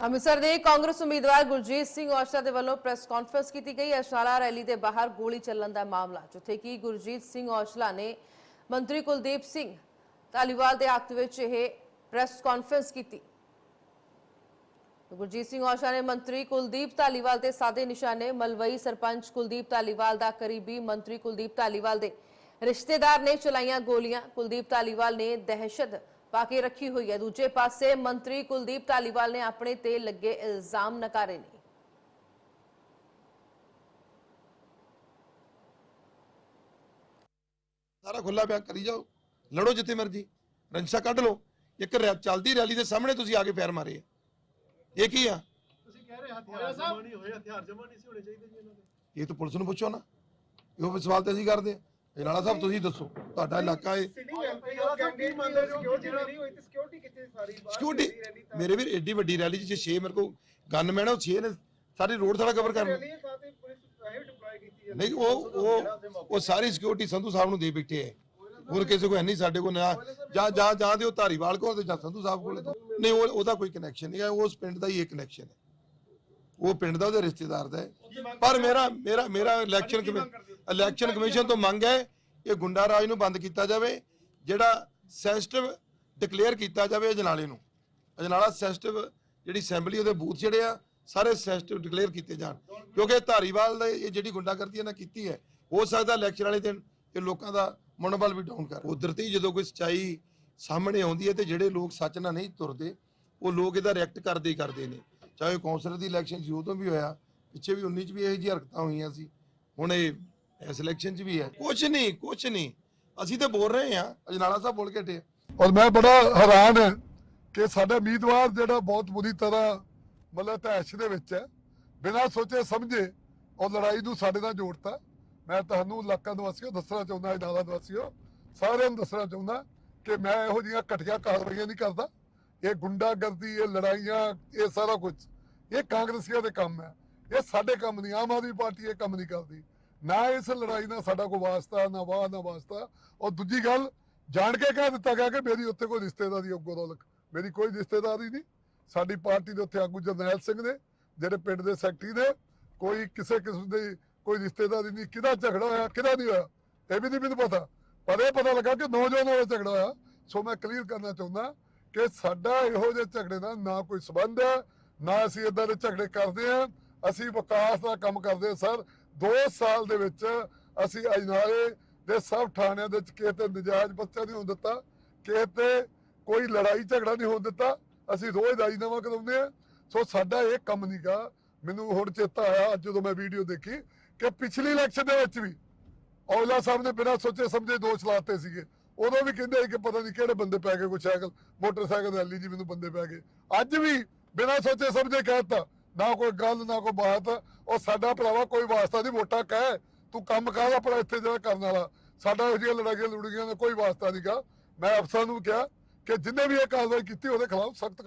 ਅੰਮ੍ਰਿਤਸਰ ਦੇ ਕਾਂਗਰਸ ਉਮੀਦਵਾਰ ਗੁਰਜੀਤ ਸਿੰਘ ਔਸਾ ਦੇ ਵੱਲੋਂ ਪ੍ਰੈਸ ਕਾਨਫਰੰਸ ਕੀਤੀ ਗਈ। ਅਸ਼ਾਰਾ ਰੈਲੀ ਦੇ ਬਾਹਰ ਗੋਲੀ ਚੱਲਣ ਦਾ ਮਾਮਲਾ, ਜਿੱਥੇ ਕਿ ਗੁਰਜੀਤ ਸਿੰਘ ਔਜਲਾ ਨੇ ਮੰਤਰੀ ਕੁਲਦੀਪ ਸਿੰਘ ਧਾਲੀਵਾਲ ਦੇ ਹੱਕ ਵਿੱਚ ਇਹ ਪ੍ਰੈਸ ਕਾਨਫਰੰਸ ਕੀਤੀ। ਗੁਰਜੀਤ ਸਿੰਘ ਔਜਲਾ ਨੇ ਮੰਤਰੀ ਕੁਲਦੀਪ ਧਾਲੀਵਾਲ ਤੇ ਸਾਦੇ ਨਿਸ਼ਾਨੇ, ਮਲਵਈ ਸਰਪੰਚ ਕੁਲਦੀਪ ਧਾਲੀਵਾਲ ਦਾ ਕਰੀਬੀ ਮੰਤਰੀ ਕੁਲਦੀਪ ਧਾਲੀਵਾਲ ਦੇ ਰਿਸ਼ਤੇਦਾਰ ਨੇ ਚਲਾਈਆਂ ਗੋਲੀਆਂ। ਕੁਲਦੀਪ ਧਾਲੀਵਾਲ ਨੇ ਦਹਿਸ਼ਤ ਪਾ ਕੇ ਰੱਖੀ ਹੋਈ ਹੈ। ਦੂਜੇ ਪਾਸੇ ਮੰਤਰੀ ਕੁਲਦੀਪ ਧਾਲੀਵਾਲ ਨੇ ਆਪਣੇ ਤੇ ਲੱਗੇ ਇਲਜ਼ਾਮ ਨਕਾਰੇ ਨੇ। ਸਾਰਾ ਖੁੱਲਾ ਬਿਆਨ ਕਰੀ ਜਾਓ। ਲੜੋ ਜਿੱਥੇ ਮਰਜ਼ੀ। ਰੰਸ਼ਾ ਕੱਢ ਲਓ। ਇੱਕ ਚੱਲਦੀ ਰੈਲੀ ਦੇ ਸਾਹਮਣੇ ਤੁਸੀਂ ਆ ਕੇ ਫੈਰ ਮਾਰੇ ਆ। ਇਹ ਕੀ ਆ? ਤੁਸੀਂ ਕਹਿ ਰਹੇ ਹਥਿਆਰ ਜਮਾ ਨਹੀਂ ਹੋਏ। ਹਥਿਆਰ ਜਮਾ ਨਹੀਂ ਸੀ ਹੋਣੇ ਚਾਹੀਦੇ ਜੀ ਇਹਨਾਂ ਦੇ। ਇਹ ਤਾਂ ਪੁਲਿਸ ਨੂੰ ਪੁੱਛੋ ਨਾ। ਇਹੋ ਸਵਾਲ ਤੇ ਅਸੀਂ ਕਰਦੇ ਆ। ਜਨਾਲਾ ਸਾਹਿਬ ਤੁਸੀਂ ਦੱਸੋ ਤੁਹਾਡਾ ਇਲਾਕਾ ਹੈ ਸਿਕਿਉਰਿਟੀ ਤੇ ਮੇਰੇ ਵੀਰ ਏਡੀ ਵੱਡੀ ਰੈਲੀ 'ਚ 6 ਮੇਰੇ ਕੋਲ ਗਨਮੈਨ ਉਹ 6 ਨੇ ਸਾਰੀ ਰੋਡ ਸਾਰਾ ਕਵਰ ਕਰਨਾ। ਇਹ ਨਹੀਂ ਉਹ ਉਹ ਉਹ ਸਾਰੀ ਸਿਕਿਉਰਿਟੀ ਸੰਧੂ ਸਾਹਿਬ ਨੂੰ ਦੇ ਬੈਠੇ ਹੈ ਹੋਰ ਕਿਸੇ ਕੋਲ ਹੈ ਨਹੀਂ ਸਾਡੇ ਕੋਲ ਨਾ ਜਾਂ ਜਾਂ ਜਾਂ ਦੇ ਉਹ ਧਾਰੀਵਾਲ ਕੋਲ ਤੇ ਜਾਂ ਸੰਧੂ ਸਾਹਿਬ ਕੋਲ। ਨਹੀਂ ਉਹ ਉਹਦਾ ਕੋਈ ਕਨੈਕਸ਼ਨ ਨਹੀਂ ਹੈ ਉਸ ਪਿੰਡ ਦਾ ਹੀ ਇੱਕ ਕਨੈਕਸ਼ਨ ਹੈ। ਉਹ ਪਿੰਡ ਦਾ ਉਹਦੇ ਰਿਸ਼ਤੇਦਾਰ ਦਾ ਹੈ। ਪਰ ਮੇਰਾ ਮੇਰਾ ਮੇਰਾ ਇਲੈਕਸ਼ਨ ਇਲੈਕਸ਼ਨ ਕਮਿਸ਼ਨ ਤੋਂ ਮੰਗ ਹੈ ਇਹ ਗੁੰਡਾ ਰਾਜ ਨੂੰ ਬੰਦ ਕੀਤਾ ਜਾਵੇ ਜਿਹੜਾ ਸੈਂਸਿਟਿਵ ਡਿਕਲੇਅਰ ਕੀਤਾ ਜਾਵੇ ਅਜਨਾਲੇ ਨੂੰ। ਅਜਨਾਲਾ ਸੈਂਸਿਟਿਵ ਜਿਹੜੀ ਅਸੈਂਬਲੀ ਉਹਦੇ ਬੂਥ ਜਿਹੜੇ ਆ ਸਾਰੇ ਸੈਂਸਿਟਿਵ ਡਿਕਲੇਅਰ ਕੀਤੇ ਜਾਣ। ਕਿਉਂਕਿ ਧਾਰੀਵਾਲ ਦਾ ਇਹ ਜਿਹੜੀ ਗੁੰਡਾਗਰਦੀ ਇਹਨਾਂ ਕੀਤੀ ਹੈ ਹੋ ਸਕਦਾ ਇਲੈਕਸ਼ਨ ਵਾਲੇ ਦਿਨ ਇਹ ਲੋਕਾਂ ਦਾ ਮਨੋਬਲ ਵੀ ਡਾਊਨ ਕਰ। ਉਧਰ ਤੇ ਹੀ ਜਦੋਂ ਕੋਈ ਸਚਾਈ ਸਾਹਮਣੇ ਆਉਂਦੀ ਹੈ ਤੇ ਜਿਹੜੇ ਲੋਕ ਸੱਚ ਨਾਲ ਨਹੀਂ ਤੁਰਦੇ ਉਹ ਲੋਕ ਇਹਦਾ ਰਿਐਕਟ ਕਰਦੇ ਹੀ ਕਰਦੇ ਨੇ। ਚਾਹੇ ਕੌਂਸਲਰ ਦੀ ਇਲੈਕਸ਼ਨ ਸੀ, ਉਦੋਂ ਵੀ ਹੋਇਆ। ਪਿੱਛੇ ਵੀ 19 ਚ ਵੀ ਇਹੋ ਜਿਹੀ ਹਰਕਤਾਂ ਹੋਈਆਂ ਸੀ। ਹੁਣ ਇਹ, ਇਸ ਇਲੈਕਸ਼ਨ ਚ ਵੀ ਹੈ। ਕੁਝ ਨਹੀਂ ਕੁਝ ਨਹੀਂ। ਅਸੀਂ ਤੇ ਬੋਲ ਰਹੇ ਹਾਂ। ਅਜਨਾਲਾ ਸਾਹਿਬ ਬੋਲ ਕੇ ਹਟੇ ਔਰ ਮੈਂ ਬੜਾ ਹੈਰਾਨ ਹਾਂ ਕਿ ਸਾਡਾ ਉਮੀਦਵਾਰ ਜਿਹੜਾ ਬਹੁਤ ਬੁਰੀ ਤਰ੍ਹਾਂ ਮਤਲਬ ਤੈਸ਼ ਦੇ ਵਿੱਚ ਹੈ। ਬਿਨਾਂ ਸੋਚੇ ਸਮਝੇ ਉਹ ਲੜਾਈ ਨੂੰ ਸਾਡੇ ਨਾਲ ਜੋੜਤਾ। ਮੈਂ ਤੁਹਾਨੂੰ ਇਲਾਕਾ ਨਿਵਾਸੀਓ ਦੱਸਣਾ ਚਾਹੁੰਦਾ ਇਦਾਲਾ ਨਿਵਾਸੀਓ, ਸਾਰਿਆਂ ਨੂੰ ਦੱਸਣਾ ਚਾਹੁੰਦਾ ਕਿ ਮੈਂ ਇਹੋ ਜਿਹੀਆਂ ਘਟੀਆਂ ਕਾਰਵਾਈਆਂ ਨਹੀਂ ਕਰਦਾ। ਇਹ ਗੁੰਡਾਗਰਦੀ, ਇਹ ਲੜਾਈਆਂ, ਇਹ ਸਾਰਾ ਕੁਝ। ਇਹ ਕਾਂਗਰਸੀਆਂ ਦੇ ਕੰਮ ਹੈ। ਇਹ ਸਾਡੇ ਕੰਮ ਨਹੀਂ, ਆਮ ਆਦਮੀ ਪਾਰਟੀ ਇਹ ਕੰਮ ਨਹੀਂ ਕਰਦੀ। ਨਾ ਇਸ ਲੜਾਈ ਨਾਲ ਸਾਡਾ ਕੋਈ ਵਾਸਤਾ, ਨਾ ਵਾਹ, ਨਾ ਵਾਸਤਾ। ਔਰ ਦੂਜੀ ਗੱਲ, ਜਾਣ ਕੇ ਕਹਿ ਦਿੱਤਾ ਗਿਆ ਕਿ ਮੇਰੀ ਉੱਥੇ ਕੋਈ ਰਿਸ਼ਤੇਦਾਰੀ ਅੱਗੋਂ ਦੌਲਤ। ਮੇਰੀ ਕੋਈ ਰਿਸ਼ਤੇਦਾਰੀ ਨਹੀਂ। ਸਾਡੀ ਪਾਰਟੀ ਦੇ ਉੱਥੇ ਆਗੂ ਜਰਨੈਲ ਸਿੰਘ ਨੇ, ਜਿਹੜੇ ਪਿੰਡ ਦੇ ਸੈਕਟਰੀ ਨੇ, ਕੋਈ ਕਿਸੇ ਕਿਸਮ ਦੀ ਕੋਈ ਰਿਸ਼ਤੇਦਾਰੀ ਨਹੀਂ। ਕਿਹਦਾ ਝਗੜਾ ਹੋਇਆ, ਕਿਹਦਾ ਨਹੀਂ ਹੋਇਆ, ਇਹ ਵੀ ਨਹੀਂ ਮੈਨੂੰ ਪਤਾ। ਪਰ ਇਹ ਪਤਾ ਲੱਗਾ ਕਿ ਨੌਜਵਾਨਾਂ ਦਾ ਝਗੜਾ ਹੋਇਆ। ਸੋ ਮੈਂ ਕਲੀਅਰ ਕਰਨਾ ਚਾਹੁੰਦਾ ਕਿ ਸਾਡਾ ਇਹੋ ਜਿਹੇ ਝਗੜੇ ਦਾ ਨਾ ਕੋਈ ਸਬੰਧ ਹੈ, ਨਾ ਅਸੀਂ ਇਦਾਂ ਦੇ ਝਗੜੇ ਕਰਦੇ ਹਾਂ। ਅਸੀਂ ਵਿਕਾਸ ਦਾ ਕੰਮ ਕਰਦੇ ਹਾਂ, ਸਰ। 2 ਸਾਲ ਦੇ ਵਿੱਚ ਅਸੀਂ ਅਜਨਾਲੇ ਦੇ ਸਭ ਥਾਣਿਆਂ ਦੇ ਵਿੱਚ ਕਿਸੇ ਤੇ ਨਜਾਇਜ਼ ਬੱਚਾ ਨਹੀਂ ਹੋਣ ਦਿੱਤਾ, ਕਿਸੇ ਤੇ ਕੋਈ ਲੜਾਈ ਝਗੜਾ ਨਹੀਂ ਹੋਣ ਦਿੱਤਾ। ਅਸੀਂ ਰੋਜ਼ ਰਾਜੀਨਾਮਾ ਕਰਾਉਂਦੇ ਆ ਸੋ ਸਾਡਾ ਇਹ ਕੰਮ ਨਹੀਂਗਾ ਮੈਨੂੰ ਹੁਣ ਚੇਤਾ ਆਇਆ, ਅੱਜ ਜਦੋਂ ਮੈਂ ਵੀਡੀਓ ਦੇਖੀ, ਕਿ ਪਿਛਲੀ ਇਲੈਕਸ਼ਨ ਦੇ ਵਿੱਚ ਵੀ ਔਲਾ ਸਾਹਿਬ ਨੇ ਬਿਨਾਂ ਸੋਚੇ ਸਮਝੇ ਦੋਸ਼ ਲਾਤੇ ਸੀਗੇ। ਉਦੋਂ ਵੀ ਕਹਿੰਦੇ ਕਿ ਪਤਾ ਨਹੀਂ ਕਿਹੜੇ ਬੰਦੇ ਪੈ ਗਏ, ਕੋਈ ਸਾਈਕਲ, ਮੋਟਰਸਾਈਕਲ ਰੈਲੀ ਜੀ ਮੈਨੂੰ ਬੰਦੇ ਪੈ ਗਏ। ਅੱਜ ਵੀ ਬਿਨਾਂ ਸੋਚੇ ਸਮਝੇ ਕਹਿਤਾ ਨਾ ਕੋਈ ਗੱਲ, ਨਾ ਕੋਈ ਬਾਤ, ਉਹ ਸਾਡਾ ਭਰਾਵਾ ਕੋਈ ਵਾਸਤਾ ਨਹੀਂ ਵੋਟਾਂ ਕਹਿ, ਤੂੰ ਕੰਮ ਕਰ ਆਪਣਾ ਇੱਥੇ ਜਿਹੜਾ ਕਰਨ ਵਾਲਾ। ਸਾਡਾ ਇਹੋ ਜਿਹੀਆਂ ਲੜਾਈਆਂ ਲੁੜੀਆਂ ਦਾ ਕੋਈ ਵਾਸਤਾ ਨਹੀਂਗਾ ਮੈਂ ਅਫਸਰਾਂ ਨੂੰ ਕਿਹਾ ਕਿ ਜਿੰਨੇ ਵੀ ਇਹ ਕਾਰਵਾਈ ਕੀਤੀ, ਉਹਦੇ ਖਿਲਾਫ ਸਖਤ